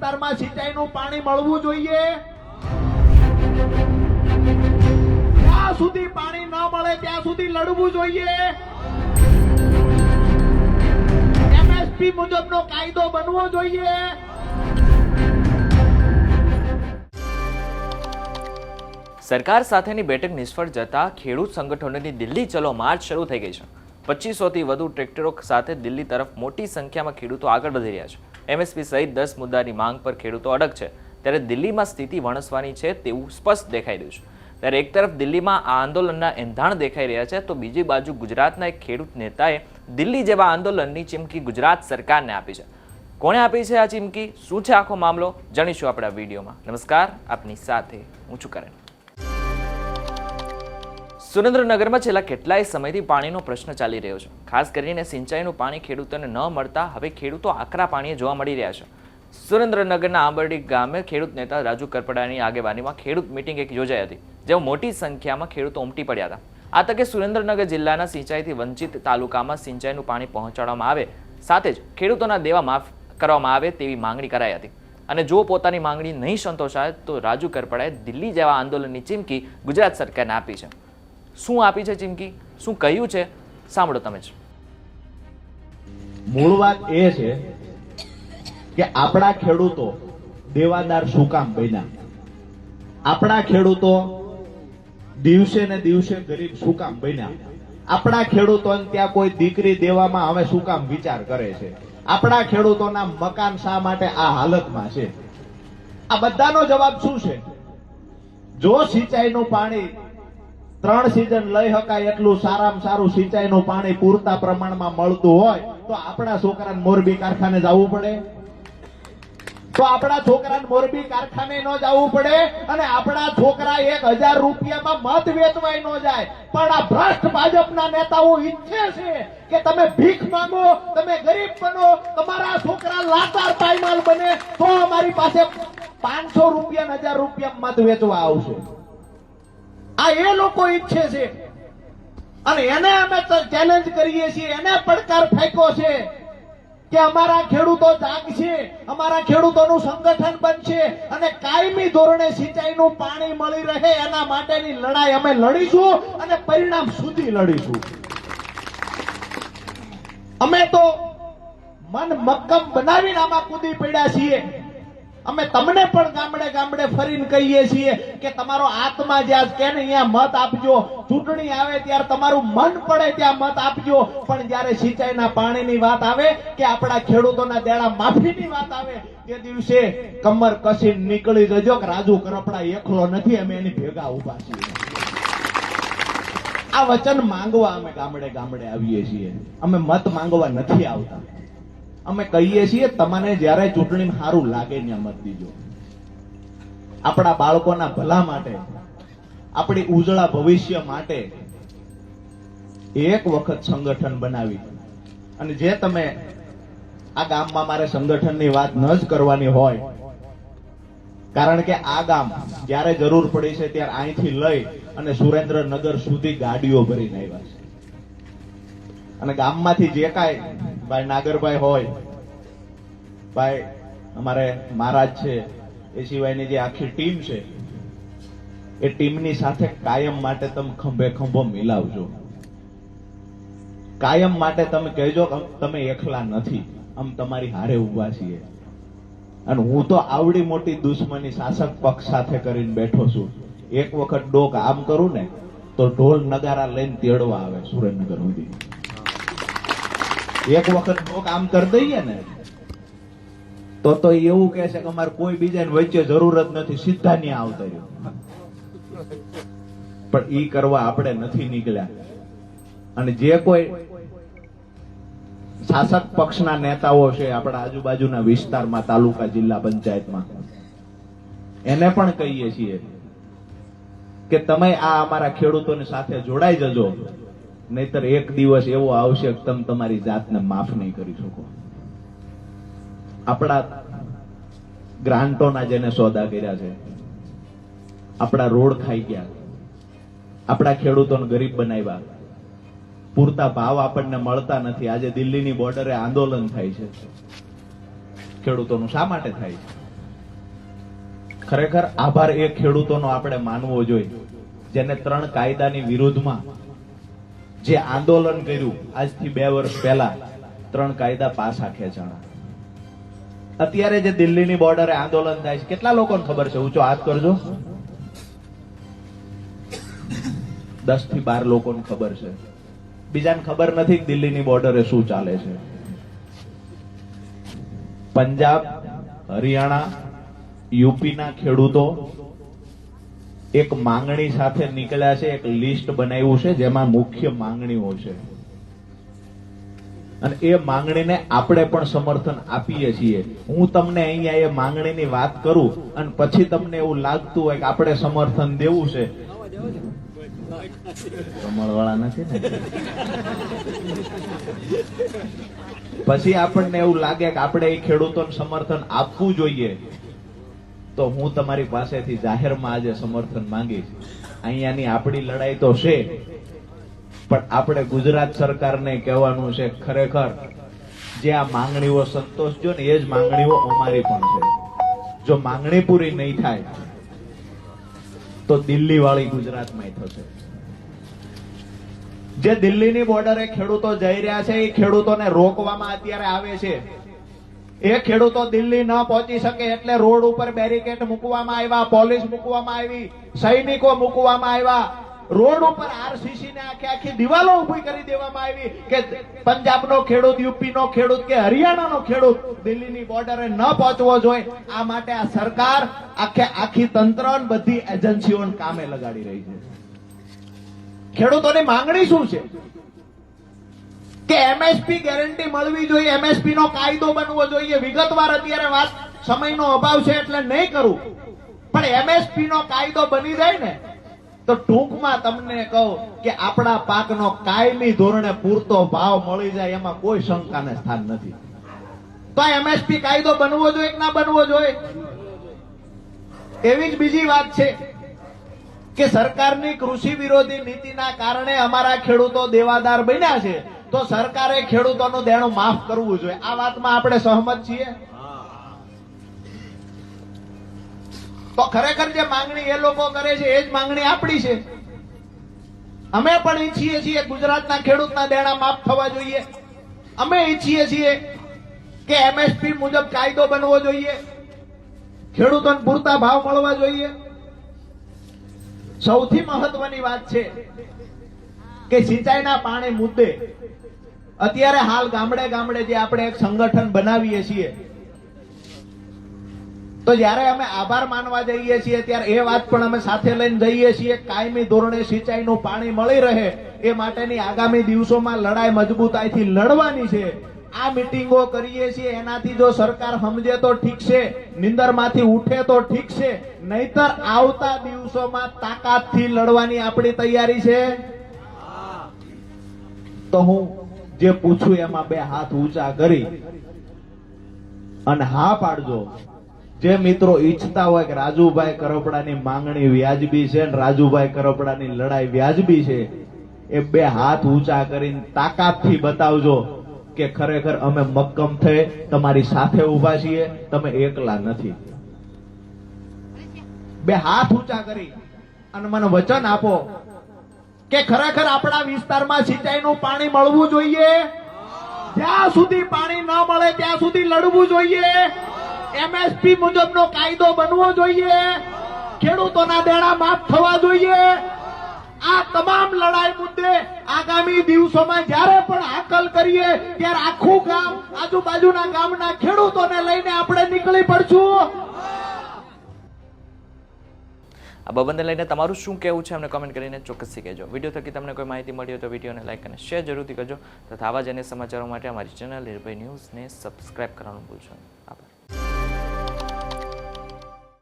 વિસ્તારમાં સિંચાઈનું પાણી મળવું જોઈએ. જ્યાં સુધી પાણી ન મળે, ત્યાં સુધી લડવું જોઈએ. એમએસપી મુજબનો કાયદો બનવો જોઈએ. સરકાર સાથેની બેઠક નિષ્ફળ જતા ખેડૂત સંગઠનોની દિલ્હી ચલો માર્ચ શરૂ થઈ ગઈ છે. પચીસોથી વધુ ટ્રેક્ટરો સાથે દિલ્હી તરફ મોટી સંખ્યામાં ખેડૂતો આગળ વધી રહ્યા છે. એમએસપી સહિત દસ મુદ્દાની માંગ પર ખેડૂતો અડગ છે. ત્યારે દિલ્હીમાં સ્થિતિ વણસવાની છે તેવું સ્પષ્ટ દેખાઈ રહ્યું છે. ત્યારે એક તરફ દિલ્હીમાં આ આંદોલનના એંધાણ દેખાઈ રહ્યા છે, તો બીજી બાજુ ગુજરાતના એક ખેડૂત નેતાએ દિલ્હી જેવા આંદોલનની ચીમકી ગુજરાત સરકારને આપી છે. કોણે આપી છે આ ચીમકી? શું છે આખો મામલો? જાણીશું આપણા વિડીયોમાં. નમસ્કાર, આપની સાથે હું છું કરણ. સુરેન્દ્રનગરમાં છેલ્લા કેટલાય સમયથી પાણીનો પ્રશ્ન ચાલી રહ્યો છે. ખાસ કરીને સિંચાઈનું પાણી ખેડૂતોને ન મળતા હવે ખેડૂતો આકરા પાણીએ જોવા મળી રહ્યા છે. સુરેન્દ્રનગરના આંબરડી ગામે ખેડૂત નેતા રાજુ કરપડાની આગેવાનીમાં ખેડૂત મિટિંગ એક યોજાઈ હતી, જેમાં મોટી સંખ્યામાં ખેડૂતો ઉમટી પડ્યા હતા. આ તકે સુરેન્દ્રનગર જિલ્લાના સિંચાઈથી વંચિત તાલુકામાં સિંચાઈનું પાણી પહોંચાડવામાં આવે, સાથે જ ખેડૂતોના દેવા માફ કરવામાં આવે તેવી માંગણી કરાઈ હતી. અને જો પોતાની માંગણી નહીં સંતોષાય, તો રાજુ કરપડાએ દિલ્હી જેવા આંદોલનની ચીમકી ગુજરાત સરકારને આપી છે. શું આપી છે ચીમકી? શું કહ્યું છે? સાંભળો તમે જ. મૂળ વાત એ છે કે આપણા ખેડૂતો દેવાદાર શું કામ બન્યા? આપણા ખેડૂતો દિવસે ને દિવસે ગરીબ શું કામ બન્યા? આપણા ખેડૂતોને ત્યાં કોઈ દીકરી દેવામાં હવે શું કામ વિચાર કરે છે? આપણા ખેડૂતોના મકાન શા માટે આ હાલતમાં છે? આ બધાનો જવાબ શું છે? જો સિંચાઈનું પાણી ત્રણ સિઝન લઈ શકાય એટલું સારામાં સારું સિંચાઈનું પાણી પૂરતા પ્રમાણમાં મળતું હોય, તો આપણા છોકરાને મોરબી કારખાને જવું પડે. તો આપણા છોકરાને મોરબી કારખાને ન જવું પડે અને આપણા છોકરા એક હજાર રૂપિયામાં મત વેચવાય ન જાય. પણ આ ભ્રષ્ટ ભાજપના નેતાઓ ઈચ્છે છે કે તમે ભીખ માંગો, તમે ગરીબ બનો, તમારા છોકરા લાચાર પાયમાલ બને, તો અમારી પાસે પાંચસો રૂપિયા હજાર રૂપિયા મત વેચવા આવશે. આ એ લોકો ઈચ્છે છે. અને એને અમે ચેલેન્જ કરીએ છીએ. એને પડકાર ફેંક્યો છે કે અમારા ખેડૂતો જાગશે અમારા ખેડૂતોનું સંગઠન બનશે અને કાયમી ધોરણે સિંચાઈનું પાણી મળી રહે એના માટેની લડાઈ અમે લડીશું અને પરિણામ સુધી લડીશું. અમે તો મન મક્કમ બનાવીને આમાં કૂદી પડ્યા છીએ. અમે તમને પણ ગામડે ગામડે ફરીને કહીએ છીએ કે તમારો આત્મા જ્યાં કે ને અહીંયા મત આપજો. ચૂંટણી આવે ત્યારે તમારું મન પડે ત્યાં મત આપજો. પણ જ્યારે સિંચાઈના પાણીની વાત આવે કે આપણા ખેડૂતોના દેડા માફીની વાત આવે, તે દિવસે કમર કસી નીકળી જજો કે રાજુ કરપડા એકલો નથી, અમે એની ભેગા ઊભા છીએ. આ વચન માંગવા અમે ગામડે ગામડે આવીએ છીએ. અમે મત માંગવા નથી આવતા. અમે કહીએ છીએ, તમને જ્યારે ચૂંટણી સારું લાગે ત્યાં મત દીજો. આપણા બાળકોના ભલા માટે, આપણી ઉજળા ભવિષ્ય માટે એક વખત સંગઠન બનાવી. અને જે તમે આ ગામમાં મારે સંગઠનની વાત ન જ કરવાની હોય, કારણ કે આ ગામ જ્યારે જરૂર પડી છે ત્યારે અહીંથી લઈ અને સુરેન્દ્રનગર સુધી ગાડીઓ ભરીને આવ્યા છે. અને ગામમાંથી જે કાંઈ ભાઈ નાગરભાઈ હોય, ભાઈ અમારે મહારાજ છે, એ સિવાયની જે આખી ટીમ છે, એ ટીમની સાથે કાયમ માટે તમે ખંભે ખંભો મિલાવજો. કાયમ માટે તમે કહેજો તમે એકલા નથી, આમ તમારી હારે ઊભા છીએ. અને હું તો આવડી મોટી દુશ્મની શાસક પક્ષ સાથે કરીને બેઠો છું. એક વખત ડોક આમ કરું ને, તો ઢોલ નગારા લઈને તેડવા આવે સુરેન્દ્રનગર સુધી. એક વખત ડોક આમ કરી દઈએ ને, તો તો એવું કે છે કે અમારે કોઈ બીજાની વચ્ચે જરૂર નથી, સીધા નહીં આવતા પણ ઈ કરવા આપણે નથી નીકળ્યા. અને જે કોઈ શાસક પક્ષના નેતાઓ છે આપણા આજુબાજુના વિસ્તારમાં, તાલુકા, જિલ્લા પંચાયતમાં, એને પણ કહીએ છીએ કે તમે આ અમારા ખેડૂતોની સાથે જોડાઈ જજો. નહીતર એક દિવસ એવો આવશે તમે તમારી જાતને માફ નહીં કરી શકો. આપણા ગ્રાન્ટોના જેને સોદા કર્યા છે, આપણા રોડ ખાઈ ગયા, આપણા ખેડૂતોને ગરીબ બનાવ્યા, પૂરતા ભાવ આપણને મળતા નથી. આજે દિલ્હીની બોર્ડરે આંદોલન થાય છે. ખેડૂતોનું શા માટે થાય છે? ખરેખર આભાર એ ખેડૂતોનો આપણે માનવો જોઈએ, જેને ત્રણ કાયદાની વિરુદ્ધમાં જે આંદોલન કર્યું, આજથી બે વર્ષ પહેલા, ત્રણ કાયદા પાસા ખેંચાણા અત્યારે જે દિલ્હીની બોર્ડરે આંદોલન થાય છે, કેટલા લોકોને ખબર છે? ઊંચો હાથ કરજો. દસથી બાર લોકોને ખબર છે. બીજાને ખબર નથી દિલ્હીની બોર્ડરે શું ચાલે છે. પંજાબ, હરિયાણા, યુપીના ખેડૂતો એક માંગણી સાથે નીકળ્યા છે, એક લિસ્ટ બનાવ્યું છે, જેમાં મુખ્ય માંગણીઓ છે. અને એ માંગણીને આપણે પણ સમર્થન આપીએ છીએ. હું તમને અહીંયા એ માંગણીની વાત કરું અને પછી તમને એવું લાગતું હોય કે આપણે સમર્થન દેવું છે. પછી આપણને એવું લાગે કે આપણે એ ખેડૂતોને સમર્થન આપવું જોઈએ. તો હું તમારી પાસેથી જાહેરમાં આજે સમર્થન માંગીશ. અહીંયાની આપણી લડાઈ તો છે, પણ આપણે ગુજરાત સરકારને કહેવાનું છે ખરેખર, જે આ માંગણીઓ સંતોષજો ને એ જ માંગણીઓ અમારી પણ છે. જો માંગણી પૂરી નહીં થાય, તો દિલ્હી વાળી ગુજરાતમાં થશે. જે દિલ્હીની બોર્ડરે ખેડૂતો જઈ રહ્યા છે, એ ખેડૂતોને રોકવામાં અત્યારે આવે છે. એ ખેડૂતો દિલ્હી ન પહોંચી શકે એટલે રોડ ઉપર બેરિકેડ મૂકવામાં આવ્યા, પોલીસ મૂકવામાં આવી, સૈનિકો મૂકવામાં આવ્યા. રોડ ઉપર આરસીસી ને આખી આખી દિવાલો ઊભી કરી દેવામાં આવી કે પંજાબનો ખેડૂત, યુપીનો ખેડૂત કે હરિયાણાનો ખેડૂત દિલ્હીની બોર્ડરે ન પહોંચવો જોઈએ. આ માટે આ સરકાર આખે આખી તંત્ર બધી એજન્સીઓને કામે લગાડી રહી છે. ખેડૂતોની માંગણી શું છે? કે એમએસપી ગેરંટી મળવી જોઈએ એમએસપી નો કાયદો બનવો જોઈએ. વિગતવાર અત્યારે વાત સમયનો અભાવ છે એટલે નહીં કરું. પણ એમએસપી નો કાયદો બની જાય ને, તો ટૂંકમાં તમને કહું કે આપણા પાકનો કાયમી ધોરણે પૂરતો ભાવ મળી જાય એમાં કોઈ શંકાને સ્થાન નથી. તો એમએસપી કાયદો બનવો જોઈએ કે ના બનવો જોઈએ? એવી જ બીજી વાત છે કે સરકારની કૃષિ વિરોધી નીતિના કારણે અમારા ખેડૂતો દેવાદાર બન્યા છે. તો સરકારે ખેડૂતોનું દેણું માફ કરવું જોઈએ. આ વાતમાં આપણે સહમત છીએ. તો ખરેખર જે માંગણી એ લોકો કરે છે, એ જ માંગણી આપણી છે. અમે પણ ઈચ્છીએ છીએ ગુજરાતના ખેડૂતના દેણા માફ થવા જોઈએ. અમે ઈચ્છીએ છીએ કે એમએસપી મુજબ કાયદો બનવો જોઈએ. ખેડૂતોને પૂરતા ભાવ મળવા જોઈએ. સૌથી મહત્વની વાત છે કે સિંચાઈના પાણી મુદ્દે અત્યારે હાલ ગામડે ગામડે જે આપણે એક સંગઠન બનાવીએ છીએ, તો જ્યારે અમે આભાર માનવા જઈએ છીએ, ત્યારે એ વાત પણ અમે સાથે લઈને જઈએ છીએ, કાયમી ધોરણે સિંચાઈનું પાણી મળી રહે એ માટેની આગામી દિવસોમાં લડાઈ મજબૂતાઈથી લડવાની છે. આ મિટિંગો કરીએ છીએ, એનાથી જો સરકાર સમજે તો ઠીક છે, નિંદરમાંથી ઉઠે તો ઠીક છે, નહીતર આવતા દિવસોમાં તાકાતથી લડવાની આપણી તૈયારી છે. તો હું જે પૂછું એમાં બે હાથ ઊંચા કરી અને હા પાડજો. જે મિત્રો ઈચ્છતા હોય કે રાજુભાઈ કરપડાની માંગણી વ્યાજબી છે અને રાજુભાઈ કરપડાની લડાઈ વ્યાજબી છે, એ બે હાથ ઊંચા કરીને તાકાતથી બતાવજો કે ખરેખર અમે મક્કમ થઈ તમારી સાથે ઊભા છીએ, તમે એકલા નથી. બે હાથ ઊંચા કરી અને મને વચન આપો. કે ખરેખર આપણા વિસ્તારમાં સિંચાઈનું પાણી મળવું જોઈએ? જ્યાં સુધી પાણી ન મળે, ત્યાં સુધી લડવું જોઈએ. એમએસપી મુજબનો કાયદો બનવો જોઈએ. ખેડૂતોના દેણા માફ થવા જોઈએ. આ તમામ લડાઈ મુદ્દે આગામી દિવસોમાં જ્યારે પણ હાકલ કરીએ, ત્યારે આખું ગામ, આજુબાજુના ગામના ખેડૂતોને લઈને આપણે નીકળી પડશું. આ બાબતને લઈને તમારું શું કહેવું છે, અમને કમેન્ટ કરીને ચોક્કસથી કહેજો. વીડિયો થકી તમને કોઈ માહિતી મળી હોય તો વિડીયોને લાઈક અને શેર જરૂરથી કરજો. તથા આવા જ અન્ય સમાચારો માટે અમારી ચેનલ નિર્ભય ન્યૂઝને સબસ્ક્રાઇબ કરવાનું ભૂલશો નહીં.